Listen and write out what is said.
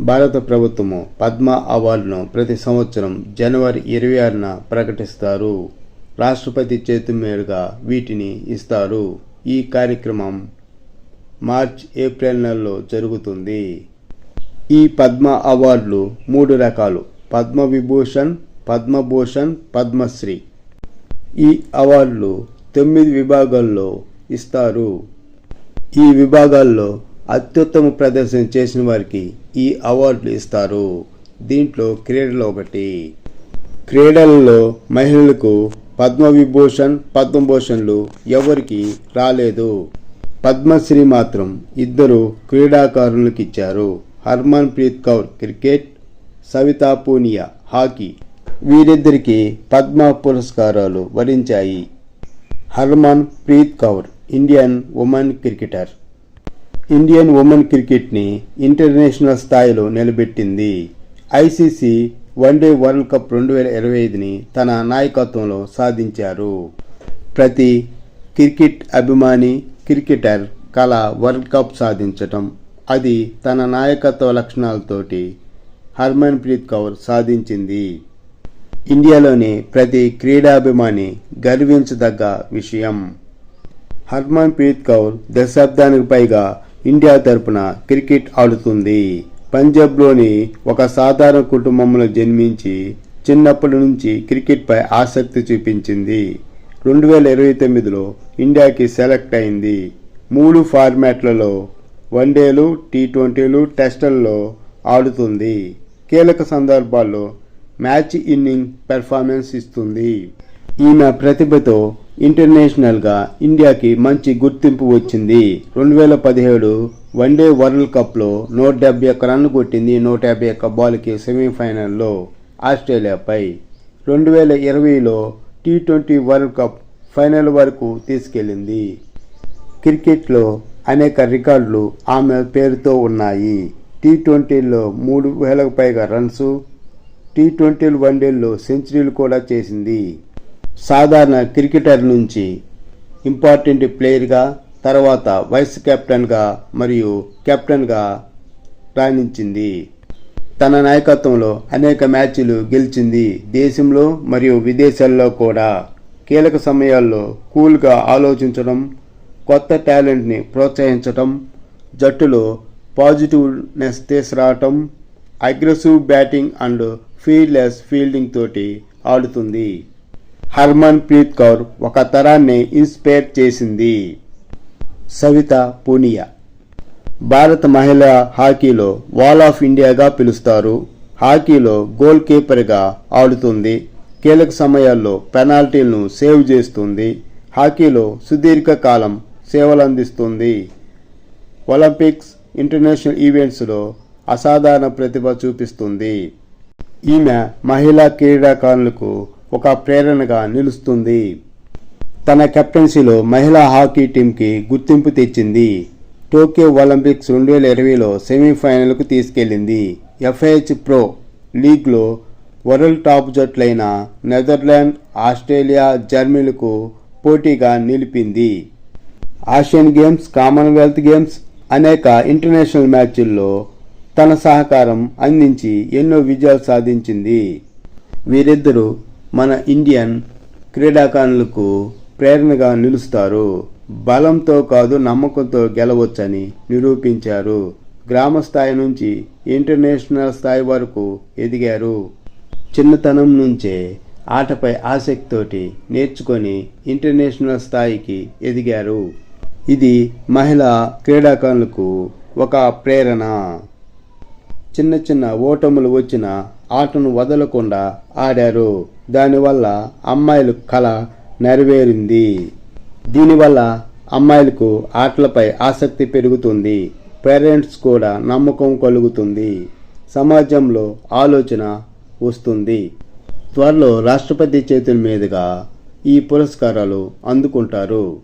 భారత ప్రభుత్వము పద్మ అవార్డును ప్రతి సంవత్సరం జనవరి ఇరవై ఆరున ప్రకటిస్తారు. రాష్ట్రపతి చేతి మేరుగా వీటిని ఇస్తారు. ఈ కార్యక్రమం మార్చ్ ఏప్రిల్ నెలలో జరుగుతుంది. ఈ పద్మ అవార్డులు మూడు రకాలు. పద్మ విభూషణ్ పద్మభూషణ్ పద్మశ్రీ ఈ అవార్డులు తొమ్మిది విభాగాల్లో ఇస్తారు. ఈ విభాగాల్లో అత్యుత్తమ ప్రదర్శన చేసిన వారికి ఈ అవార్డులు ఇస్తారు. దీంట్లో క్రీడలు ఒకటి. క్రీడలలో మహిళలకు పద్మవిభూషణ్ పద్మభూషణ్లు ఎవరికి రాలేదు. పద్మశ్రీ మాత్రం ఇద్దరు క్రీడాకారులకు ఇచ్చారు Harmanpreet Kaur cricket Savita Punia hockey. వీరిద్దరికీ పద్మ పురస్కారాలు వరించాయి. Harmanpreet Kaur Indian women cricketer. Indian women క్రికెట్ని international స్థాయిలో నిలబెట్టింది. ఐసీసీ వన్డే వరల్డ్ కప్ రెండు వేల ఇరవై ఐదుని తన నాయకత్వంలో సాధించారు. ప్రతి క్రికెట్ అభిమాని క్రికెటర్ కళ వరల్డ్ కప్ సాధించటం అది తన నాయకత్వ లక్షణాలతోటి హర్మన్ ప్రీత్ కౌర్ సాధించింది. ఇండియాలోని ప్రతి క్రీడాభిమాని గర్వించదగ్గ విషయం. హర్మన్ ప్రీత్ కౌర్ దశాబ్దానికి పైగా ఇండియా తరపున క్రికెట్ ఆడుతుంది. పంజాబ్లోని ఒక సాధారణ కుటుంబంలో జన్మించి చిన్నప్పటి నుంచి క్రికెట్పై ఆసక్తి చూపించింది. రెండు వేల ఇరవై తొమ్మిదిలో ఇండియాకి సెలెక్ట్ అయింది. మూడు ఫార్మాట్లలో వన్డేలు టీ ట్వంటీలు టెస్టుల్లో ఆడుతుంది. కీలక సందర్భాల్లో మ్యాచ్ ఇన్నింగ్ పెర్ఫార్మెన్స్ ఇస్తుంది. ఈమె ప్రతిభతో ఇంటర్నేషనల్గా ఇండియాకి మంచి గుర్తింపు వచ్చింది. రెండు వేల పదిహేడు వన్డే వరల్డ్ కప్లో నూట డెబ్బై ఒక్క రన్ను కొట్టింది నూట యాభై ఒక్క బాల్కి సెమీఫైనల్లో ఆస్ట్రేలియాపై. రెండు వేల ఇరవైలో T twenty world cup final వరకు తీసుకెళ్ళింది. క్రికెట్లో అనేక రికార్డులు ఆమె పేరుతో ఉన్నాయి. టీ ట్వంటీల్లో మూడు వేలకు పైగా రన్స్ టీ ట్వంటీలు వన్డేల్లో సెంచరీలు కూడా చేసింది. సాధారణ క్రికెటర్ నుంచి ఇంపార్టెంట్ ప్లేయర్గా తర్వాత వైస్ కెప్టెన్గా మరియు కెప్టెన్గా రాణించింది. తన నాయకత్వంలో అనేక మ్యాచ్లు గెలిచింది దేశంలో మరియు విదేశాల్లో కూడా. కీలక సమయాల్లో కూల్గా ఆలోచించడం కొత్త టాలెంట్ని ప్రోత్సహించడం జట్టులో పాజిటివ్నెస్ తీసుకురావటం aggressive batting and fearless fielding తోటి ఆడుతుంది. హర్మన్ ప్రీత్ కౌర్ ఒక తరాన్ని ఇన్స్పైర్ చేసింది. సవిత పూనియా. భారత మహిళా హాకీలో వాల్ ఆఫ్ ఇండియాగా పిలుస్తారు. హాకీలో గోల్ కీపర్గా ఆడుతుంది. కీలక సమయాల్లో పెనాల్టీలను సేవ్ చేస్తుంది. హాకీలో సుదీర్ఘకాలం సేవలందిస్తుంది. ఒలింపిక్స్ ఇంటర్నేషనల్ ఈవెంట్స్లో అసాధారణ ప్రతిభ చూపిస్తుంది. ఈమె మహిళా క్రీడాకారులకు ఒక ప్రేరణగా నిలుస్తుంది. తన కెప్టెన్సీలో మహిళా హాకీ టీంకి గుర్తింపు తెచ్చింది. టోక్యో ఒలింపిక్స్ రెండు వేల ఇరవైలో సెమీఫైనల్కు తీసుకెళ్ళింది ఎఫ్ఐహెచ్ ప్రో లీగ్లో వరల్డ్ టాప్ జట్లైన నెదర్లాండ్ ఆస్ట్రేలియా జర్మనీలకు పోటీగా నిలిపింది. ఆసియన్ గేమ్స్ కామన్వెల్త్ గేమ్స్ అనేక ఇంటర్నేషనల్ మ్యాచ్ల్లో తన సహకారం అందించి ఎన్నో విజయాలు సాధించింది. వీరిద్దరూ మన ఇండియన్ క్రీడాకారులకు ప్రేరణగా నిలుస్తారు. బలంతో కాదు నమ్మకంతో గెలవచ్చని నిరూపించారు. గ్రామ స్థాయి నుంచి ఇంటర్నేషనల్ స్థాయి వరకు ఎదిగారు. చిన్నతనం నుంచే ఆటపై ఆసక్తితోటి నేర్చుకొని ఇంటర్నేషనల్ స్థాయికి ఎదిగారు. ఇది మహిళా క్రీడాకారులకు ఒక ప్రేరణ. చిన్న చిన్న ఓటములు వచ్చిన ఆటను వదలకుండా ఆడారు. దానివల్ల అమ్మాయిల కళ నెరవేరింది. దీనివల్ల అమ్మాయిలకు ఆటలపై ఆసక్తి పెరుగుతుంది. పేరెంట్స్ కూడా నమ్మకం కలుగుతుంది. సమాజంలో ఆలోచన వస్తుంది. త్వరలో రాష్ట్రపతి చేతుల మీదుగా ఈ పురస్కారాలు అందుకుంటారు.